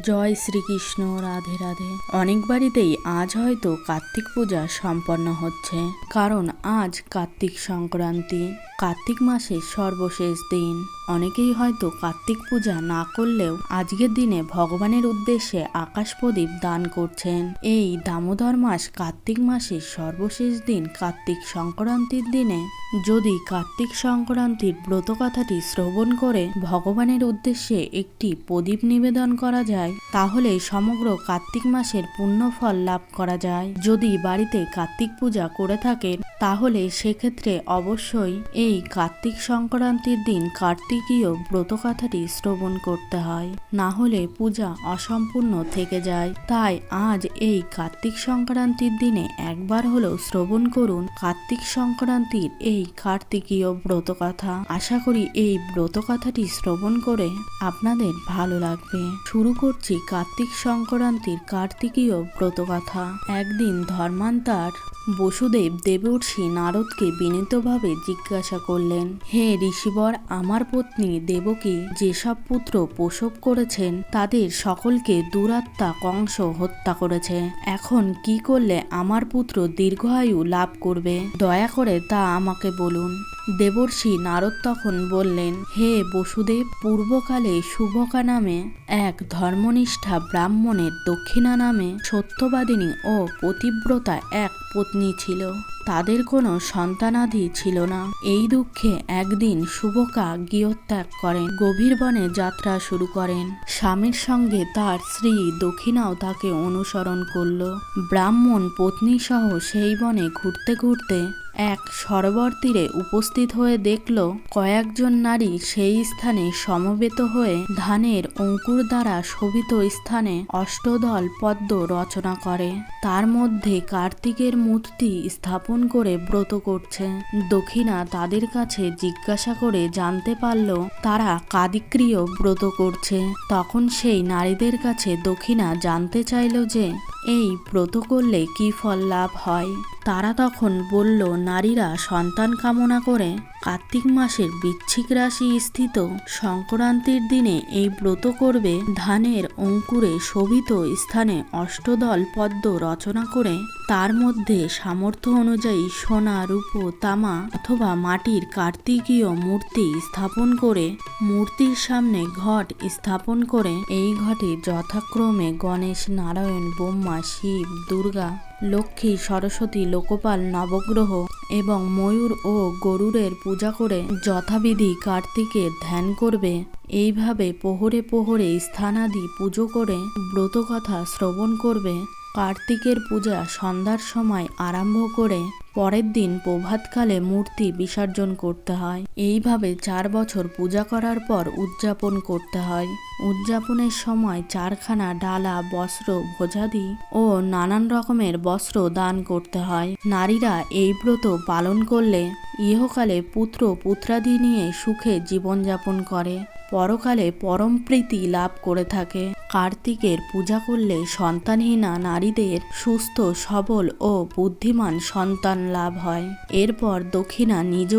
জয় শ্রীকৃষ্ণ, রাধে রাধে। অনেক বাড়িতেই আজ হয়তো কার্তিক পূজা সম্পন্ন হচ্ছে। কারণ আজ কার্তিক সংক্রান্তি। কার্তিক মাসের সর্বশেষ দিন। অনেকেই হয়তো কার্তিক পূজা না করলেও আজকের দিনে ভগবানের উদ্দেশ্যে আকাশ প্রদীপ দান করছেন। এই দামোদর মাস কার্তিক মাসের সর্বশেষ দিন কার্তিক সংক্রান্তির দিনে। যদি কার্তিক সংক্রান্তির ব্রত কথাটি শ্রবণ করে ভগবানের উদ্দেশ্যে একটি প্রদীপ নিবেদন করা যায়, তাহলে সমগ্র কার্তিক মাসের পুণ্যফল লাভ করা যায়। যদি বাড়িতে কার্তিক পূজা করে থাকেন, তাহলে সেক্ষেত্রে অবশ্যই এই কার্তিক সংক্রান্তির দিন কার্তিকীয় ব্রত কথাটি শ্রবণ করতে হয়। না হলে পূজা অসম্পূর্ণ থেকে যায়। তাই আজ এই কার্তিক সংক্রান্তির দিনে একবার হলেও শ্রবণ করুন কার্তিক সংক্রান্তির এই কার্তিকীয় ব্রত কথা আশা করি এই ব্রত কথাটি শ্রবণ করে আপনাদের ভালো লাগবে। শুরু করছি কার্তিক সংক্রান্তির কার্তিকীয় ব্রত কথা একদিন ধর্মান্তার বসুদেব দেবর্ষি নারদকে বিনীতভাবে জিজ্ঞাসা করলেন, হে ঋষিবর, আমার পত্নী দেবকী যেসব পুত্র প্রসব করেছেন, তাদের সকলকে দুরাত্মা কংস হত্যা করেছে। এখন কি করলে আমার পুত্র দীর্ঘায়ু লাভ করবে? দয়া করে তা আমাকে বলুন। দেবর্ষি নারদ তখন বললেন, হে বসুদেব, পূর্বকালে শুভকা নামে এক ধর্মনিষ্ঠা ব্রাহ্মণের দক্ষিণা নামে সত্যবাদিনী ও পতিব্রতা এক পত্নী ছিল। তাদের কোনো সন্তানাদি ছিল না। এই দুঃখে একদিন শুভকা গৃহত্যাগ করেন, গভীর বনে যাত্রা শুরু করেন। স্বামীর সঙ্গে তার স্ত্রী দক্ষিণাও তাকে অনুসরণ করল। ব্রাহ্মণ পত্নী সহ সেই বনে ঘুরতে ঘুরতে এক সরোবর তীরে উপস্থিত হয়ে দেখল কয়েকজন নারী সেই স্থানে সমবেত হয়ে ধানের অঙ্কুর দ্বারা শোভিত স্থানে অষ্টদল পদ্ম রচনা করে। তার মধ্যে কার্তিকের মূর্তি স্থাপন করে ব্রত করছে। দক্ষিণা তাদের কাছে জিজ্ঞাসা করে জানতে পারল, তারা কাদিক্রিয় ব্রত করছে। তখন সেই নারীদের কাছে দক্ষিণা জানতে চাইল যে এই ব্রত করলে কি ফল লাভ হয়? তারা তখন বলল নারীরা সন্তান কামনা করে। কার্তিক মাসের বৃশ্চিক রাশি স্থিত সংক্রান্তির দিনে এই ব্রত করবে ধানের অঙ্কুরে শোভিত স্থানে অষ্টদল পদ্ম রচনা করে। তার মধ্যে সামর্থ্য অনুযায়ী সোনা, রূপ, তামা অথবা মাটির কার্তিকীয় মূর্তি স্থাপন করে মূর্তির সামনে ঘট স্থাপন করে। এই ঘটে যথাক্রমে গণেশ নারায়ণ, ব্রহ্মা, শিব, দুর্গা লক্ষ্মী, সরস্বতী, লোকপাল, নবগ্রহ এবং ময়ূর ও গরুরের পূজা করে যথাবিধি কার্তিকের ধ্যান করবে। এইভাবে পোহরে পোহরে স্থানাদি পুজো করে ব্রতকথা শ্রবণ করবে। কার্তিকের পূজা সন্ধ্যার সময় আরম্ভ করে পরের দিন প্রভাতকালে মূর্তি বিসর্জন করতে হয়। এইভাবে চার বছর পূজা করার পর উদযাপন করতে হয়। উদযাপনের সময় চারখানা ডালা, বস্ত্র, ভোজাদি ও নানান রকমের বস্ত্র দান করতে হয়। নারীরা এই ব্রত পালন করলে ইহকালে পুত্র পুত্রাদি নিয়ে সুখে জীবনযাপন করে। পরকালে পরম প্রীতি লাভ করে থাকে। কার্তিকের পূজা করলে সন্তানহীনা নারীদের সুস্থ, সবল ও বুদ্ধিমান সন্তান লাভ হয়। এরপর দক্ষিণা নিজ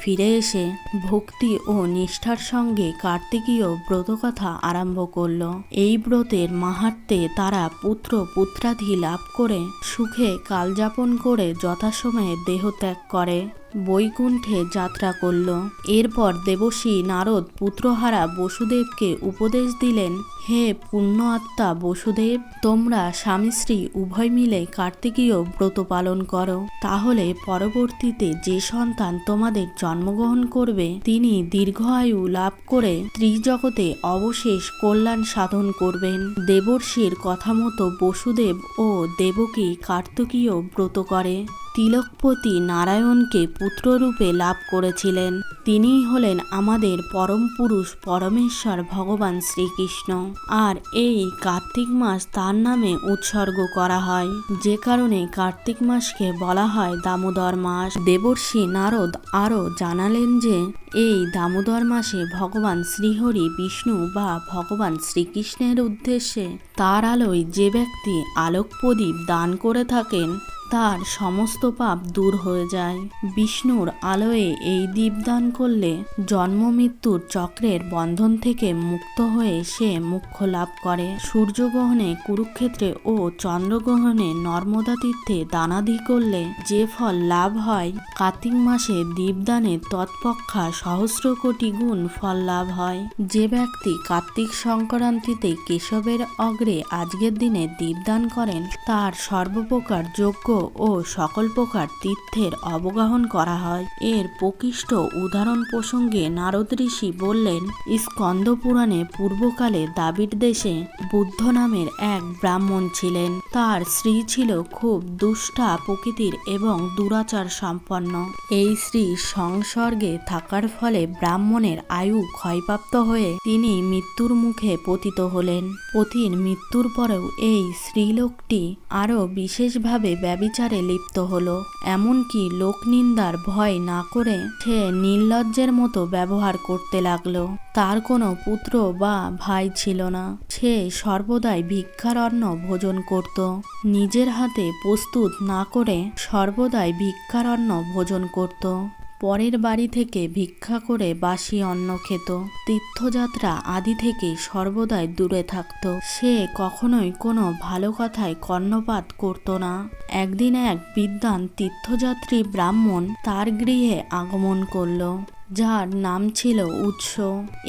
ফিরে এসে ভক্তি ও নিষ্ঠার সঙ্গে কার্তিকীয় ব্রতকথা আরম্ভ করল। এই ব্রতের মাহাত্মে তারা পুত্র পুত্রাধি লাভ করে সুখে কালযাপন করে যথাসময়ে দেহ ত্যাগ করে। বৈকুণ্ঠে যাত্রা করল। এরপর দেবশ্রী নারদ পুত্রহারা বসুদেবকে উপদেশ দিলেন, হে পুণ্য আত্মা বসুদেব, তোমরা স্বামী স্ত্রী উভয় মিলে কার্তিকীয় ব্রত পালন করো। তাহলে পরবর্তীতে যে সন্তান তোমাদের জন্মগ্রহণ করবে, তিনি দীর্ঘ আয়ু লাভ করে ত্রিজগতে অবশেষ কল্যাণ সাধন করবেন। দেবর্ষির কথা মতো বসুদেব ও দেবকী কার্তিকীয় ব্রত করে। তিলকপতি নারায়ণকে পুত্ররূপে লাভ করেছিলেন। তিনিই হলেন আমাদের পরম পুরুষ পরমেশ্বর ভগবান শ্রীকৃষ্ণ। আর এই কার্তিক মাস তার নামে উৎসর্গ করা হয়। যে কারণে কার্তিক মাসকে বলা হয় দামোদর মাস। দেবর্ষি নারদ আরও জানালেন যে, এই দামোদর মাসে ভগবান শ্রীহরি বিষ্ণু বা ভগবান শ্রীকৃষ্ণের উদ্দেশ্যে তার আলোয় যে ব্যক্তি আলোক প্রদীপ দান করে থাকেন তার সমস্ত পাপ দূর হয়ে যায়। বিষ্ণুর আলোয়ে এই দীপদান করলে জন্ম মৃত্যুর চক্রের বন্ধন থেকে মুক্ত হয়ে সে মুখ্য লাভ করে। সূর্যগ্রহণে কুরুক্ষেত্রে ও চন্দ্রগ্রহণে নর্মদা তীর্থে দানাদি করলে যে ফল লাভ হয়, কার্তিক মাসে দীপদানে তৎপক্ষা সহস্র কোটি গুণ ফল লাভ হয়। যে ব্যক্তি কার্তিক সংক্রান্তিতে কেশবের অগ্রে আজকের দিনে দীপদান করেন, তার সর্বপ্রকার যোগ্য ও সকল প্রকার তীর্থের অবগাহন করা হয়। এর প্রকৃষ্ট উদাহরণ প্রসঙ্গে নারদ ঋষি বললেন স্কন্দ পুরাণে পূর্বকালে দাবির দেশে বুদ্ধ নামের এক ব্রাহ্মণ ছিলেন। তার স্ত্রী ছিল খুব দুষ্টা প্রকৃতির এবং দুরাচার সম্পন্ন। এই স্ত্রী সংসর্গে থাকার ফলে ব্রাহ্মণের আয়ু ক্ষয়প্রাপ্ত হয়ে তিনি মৃত্যুর মুখে পতিত হলেন। পতির মৃত্যুর পরেও এই স্ত্রীলোকটি আরও বিশেষভাবে ব্যবিচারে লিপ্ত হলো, এমনকি লোকনিন্দার ভয় না করে সে নির্লজ্জের মতো ব্যবহার করতে লাগল। তার কোনো পুত্র বা ভাই ছিল না। সে সর্বদাই ভিক্ষার অন্ন ভোজন করত। নিজের হাতে প্রস্তুত না করে সর্বদাই ভিক্ষার অন্ন ভোজন করত। পরের বাড়ি থেকে ভিক্ষা করে বাসি অন্ন খেত। তীর্থযাত্রা আদি থেকে সর্বদাই দূরে থাকত। সে কখনোই কোনো ভালো কথায় কর্ণপাত করত না। একদিন এক বিদ্বান তীর্থযাত্রী ব্রাহ্মণ তার গৃহে আগমন করল, যার নাম ছিল উৎস।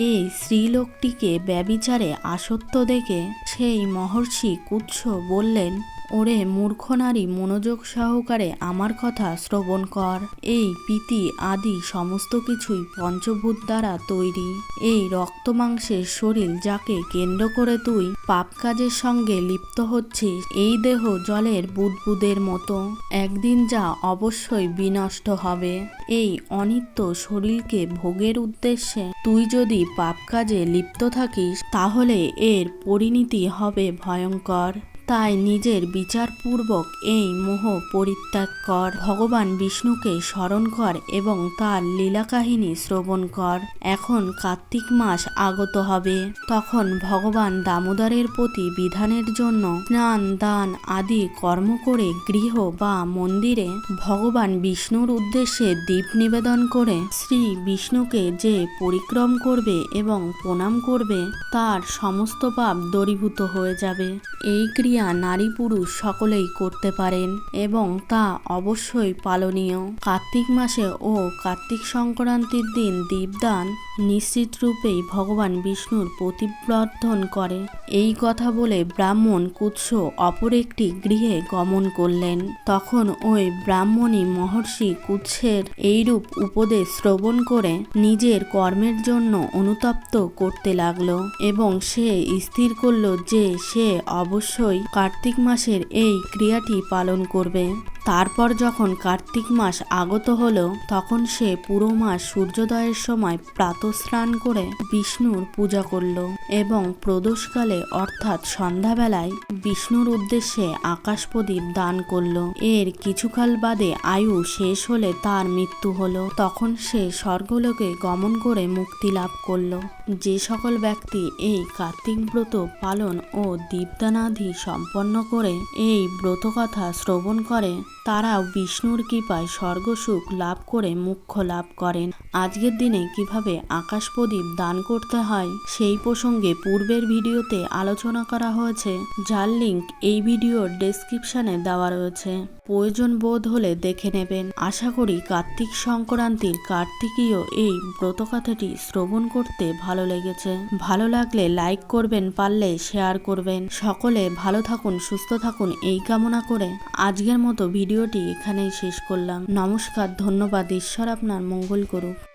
এই স্ত্রীলোকটিকে ব্যবিচারে আসক্ত দেখে সেই মহর্ষি কুৎস বললেন ওরে মূর্খ নারী, মনোযোগ সহকারে আমার কথা শ্রবণ কর। এই প্রীতি আদি সমস্ত কিছুই পঞ্চভূত দ্বারা তৈরি। এই রক্ত মাংসের শরীর যাকে কেন্দ্র করে তুই পাপ কাজের সঙ্গে লিপ্ত হচ্ছিস, এই দেহ জলের বুদবুদের মতো। একদিন যা অবশ্যই বিনষ্ট হবে। এই অনিত্য শরীরকে ভোগের উদ্দেশ্যে তুই যদি পাপ কাজে লিপ্ত থাকিস, তাহলে এর পরিণতি হবে ভয়ঙ্কর। তাই নিজের বিচারপূর্বক এই মোহ পরিত্যাগ কর। ভগবান বিষ্ণুকে স্মরণ কর এবং তার লীলা কাহিনী শ্রবণ কর। এখন কার্তিক মাস আগত হবে। তখন ভগবান দামোদরের প্রতি বিধানের জন্য স্নান, দান আদি কর্ম করে গৃহ বা মন্দিরে ভগবান বিষ্ণুর উদ্দেশ্যে দীপ নিবেদন করে শ্রী বিষ্ণুকে যে পরিক্রম করবে এবং প্রণাম করবে, তার সমস্ত পাপ দরীভূত হয়ে যাবে। এই ক্রিয়া নারী পুরুষ সকলেই করতে পারেন এবং তা অবশ্যই পালনীয়। কার্তিক মাসে ও কার্তিক সংক্রান্তির দিন দীপদান নিশ্চিত রূপেই ভগবান বিষ্ণুর প্রতিবর্ধন করে। এই কথা বলে ব্রাহ্মণ কুৎস অপর একটি গৃহে গমন করলেন। তখন ওই ব্রাহ্মণী মহর্ষি কুৎসের এইরূপ উপদেশ শ্রবণ করে নিজের কর্মের জন্য অনুতপ্ত করতে লাগল এবং সে স্থির করল যে সে অবশ্যই কার্তিক মাসের এই ক্রিয়াটি পালন করবে। তারপর যখন কার্তিক মাস আগত হলো, তখন সে পুরো মাস সূর্যোদয়ের সময় প্রাতঃস্নান করে বিষ্ণুর পূজা করল এবং প্রদোষকালে, অর্থাৎ সন্ধ্যাবেলায়, বিষ্ণুর উদ্দেশ্যে আকাশ প্রদীপ দান করল। এর কিছুকাল বাদে আয়ু শেষ হলে তার মৃত্যু হলো। তখন সে স্বর্গলোকে গমন করে মুক্তি লাভ করল। যে সকল ব্যক্তি এই কার্তিক ব্রত পালন ও দীপদানাদি সম্পন্ন করে এই ব্রতকথা শ্রবণ করে তারাও বিষ্ণুর কৃপায় স্বর্গসুখ লাভ করে মুখ্য লাভ করেন। আজকের দিনে কীভাবে আকাশ প্রদীপ দান করতে হয়, সেই প্রসঙ্গে পূর্বের ভিডিওতে আলোচনা করা হয়েছে। যার লিঙ্ক এই ভিডিওর ডেসক্রিপশানে দেওয়া রয়েছে। প্রয়োজন বোধ হলে দেখে নেবেন। আশা করি কার্তিক সংক্রান্তির কার্তিকীয় এই ব্রতকথাটি শ্রবণ করতে ভালো লেগেছে। ভালো লাগলে লাইক করবেন, পারলে শেয়ার করবেন। সকলে ভালো থাকুন, সুস্থ থাকুন, এই কামনা করে আজকের মতো ভিডিওটি এখানেই শেষ করলাম। নমস্কার, ধন্যবাদ, ঈশ্বর আপনার মঙ্গল করুক।